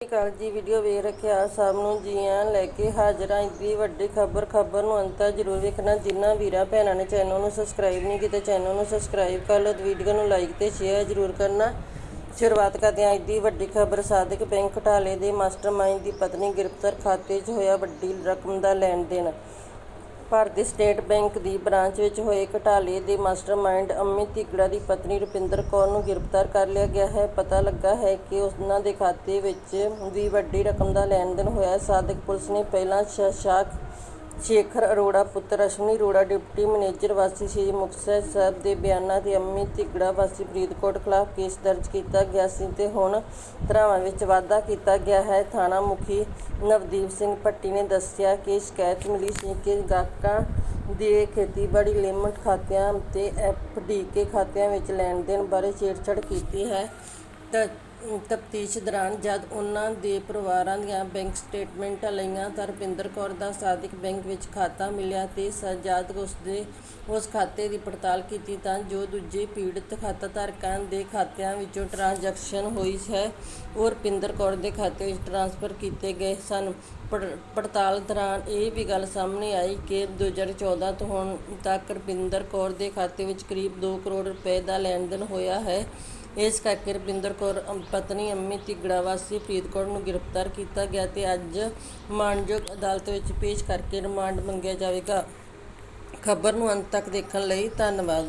ਕਾਲ ਜੀ ਵੀਡੀਓ ਵੇਖ ਰੱਖਿਆ ਸਭ ਨੂੰ, ਜੀ ਆਇਆਂ ਲੈ ਕੇ ਹਾਜ਼ਰ ਹਾਂ। ਇੱਡੀ ਵੱਡੀ ਖਬਰ ਖਬਰ ਨੂੰ ਅੰਤ ਜ਼ਰੂਰ ਵੇਖਣਾ। ਜਿਨ੍ਹਾਂ ਵੀਰਾਂ ਭੈਣਾਂ ਨੇ ਚੈਨਲ ਨੂੰ ਸਬਸਕ੍ਰਾਈਬ ਨਹੀਂ ਕੀਤਾ ਚੈਨਲ ਨੂੰ ਸਬਸਕ੍ਰਾਈਬ ਕਰ ਲਓ। ਵੀਡੀਓ ਨੂੰ ਲਾਈਕ ਤੇ ਸ਼ੇਅਰ ਜ਼ਰੂਰ ਕਰਨਾ। ਸ਼ੁਰੂਆਤ ਕਰਦੇ ਹਾਂ। ਦੀ ਵੱਡੀ ਖਬਰ, ਸਾਦਿਕ ਬੈਂਕ ਘੁਟਾਲੇ ਦੇ ਮਾਸਟਰਮਾਈਂਡ ਦੀ ਪਤਨੀ ਗ੍ਰਿਫਤਾਰ ਖਾਤੇ 'ਚ ਹੋਇਆ ਵੱਡੀ ਰਕਮ ਦਾ ਲੈਣ ਦੇਣ। ਭਾਰਤੀ ਸਟੇਟ ਬੈਂਕ ਦੀ ਬ੍ਰਾਂਚ ਵਿੱਚ ਹੋਏ ਘਟਾਲੇ ਦੇ ਮਾਸਟਰਮਾਈਂਡ ਅਮਿਤ ਤਿਗੜਾ ਦੀ ਪਤਨੀ ਰੁਪਿੰਦਰ ਕੌਰ ਨੂੰ ਗ੍ਰਿਫਤਾਰ ਕਰ ਲਿਆ ਗਿਆ ਹੈ। ਪਤਾ ਲੱਗਾ ਹੈ ਕਿ ਉਹਨਾਂ ਦੇ ਖਾਤੇ ਵਿੱਚ ਵੀ ਵੱਡੀ ਰਕਮ ਦਾ ਲੈਣ ਦੇਣ ਹੋਇਆ। ਹੈ ਸਾਦਿਕ ਪੁਲਿਸ ਨੇ ਪਹਿਲਾਂ ਸ਼ਸ਼ਾਕ ਸ਼ੇਖਰ ਅਰੋੜਾ, ਪੁੱਤਰ ਅਸ਼ਵਨੀ ਅਰੋੜਾ, ਡਿਪਟੀ ਮੈਨੇਜਰ ਵਾਸੀ ਸ਼੍ਰੀ ਮੁਕਤਸਰ ਸਾਹਿਬ ਦੇ ਬਿਆਨਾਂ ਤੇ ਅਮਿਤ ਤਿਗੜਾ ਵਾਸੀ ਫਰੀਦਕੋਟ ਖਿਲਾਫ ਕੇਸ ਦਰਜ ਕੀਤਾ ਗਿਆ ਸੀ ਤੇ ਹੁਣ ਧਾਰਾਵਾਂ ਵਿੱਚ ਵਾਧਾ ਕੀਤਾ ਗਿਆ ਹੈ। ਥਾਣਾ ਮੁਖੀ ਨਵਦੀਪ ਸਿੰਘ ਭੱਟੀ ਨੇ ਦੱਸਿਆ ਕਿ ਸ਼ਿਕਾਇਤ ਮਿਲੀ ਸੀ ਕਿ ਗਾਹਕਾਂ ਦੇ ਖੇਤੀਬਾੜੀ ਲਿਮਟ ਖਾਤਿਆਂ ਤੇ ਐਫਡੀਕੇ ਖਾਤਿਆਂ ਵਿੱਚ ਲੈਣ ਦੇਣ ਬਾਰੇ ਛੇੜਛਾੜ ਕੀਤੀ ਹੈ। ਤਾਂ ਤਫਤੀਸ਼ ਦੌਰਾਨ ਜਦ ਉਹਨਾਂ ਦੇ ਪਰਿਵਾਰਾਂ ਦੀਆਂ ਬੈਂਕ ਸਟੇਟਮੈਂਟਾਂ ਲਈਆਂ ਤਾਂ ਰੁਪਿੰਦਰ ਕੌਰ ਦਾ ਸਾਦਿਕ ਬੈਂਕ ਵਿੱਚ ਖਾਤਾ ਮਿਲਿਆ ਤੇ ਸਜਾਦ ਉਸ ਦੇ, ਉਸ ਖਾਤੇ ਦੀ ਪੜਤਾਲ ਕੀਤੀ ਤਾਂ ਜੋ ਦੂਜੇ ਪੀੜਤ ਖਾਤਾ ਧਾਰਕਾਂ ਦੇ ਖਾਤਿਆਂ ਵਿੱਚੋਂ ਟ੍ਰਾਂਜੈਕਸ਼ਨ ਹੋਈ ਹੈ ਉਹ ਰੁਪਿੰਦਰ ਕੌਰ ਦੇ ਖਾਤੇ ਵਿੱਚ ਟ੍ਰਾਂਸਫਰ ਕੀਤੇ ਗਏ ਸਨ। ਪੜ- ਪੜਤਾਲ ਦੌਰਾਨ ਇਹ ਵੀ ਗੱਲ ਸਾਹਮਣੇ ਆਈ ਕਿ 2014 ਤੋਂ ਹੁਣ ਤੱਕ ਰੁਪਿੰਦਰ ਕੌਰ ਦੇ ਖਾਤੇ ਵਿੱਚ ਕਰੀਬ 2 ਕਰੋੜ ਰੁਪਏ ਦਾ ਲੈਣ ਦੇਣ ਹੋਇਆ ਹੈ। ਇਸ ਕਰਕੇ ਰੁਪਿੰਦਰ ਕੌਰ, ਅਮ- ਪਤਨੀ ਅੰਮੀ ਤਿਗੜਾ ਵਾਸੀ ਫਰੀਦਕੋਟ ਨੂੰ ਗ੍ਰਿਫਤਾਰ ਕੀਤਾ ਗਿਆ ਤੇ ਅੱਜ ਮਾਣਯੋਗ ਅਦਾਲਤ ਵਿੱਚ ਪੇਸ਼ ਕਰਕੇ ਰਿਮਾਂਡ ਮੰਗਿਆ ਜਾਵੇਗਾ। ਖਬਰ ਨੂੰ ਅੰਤ ਤੱਕ ਦੇਖਣ ਲਈ ਧੰਨਵਾਦ।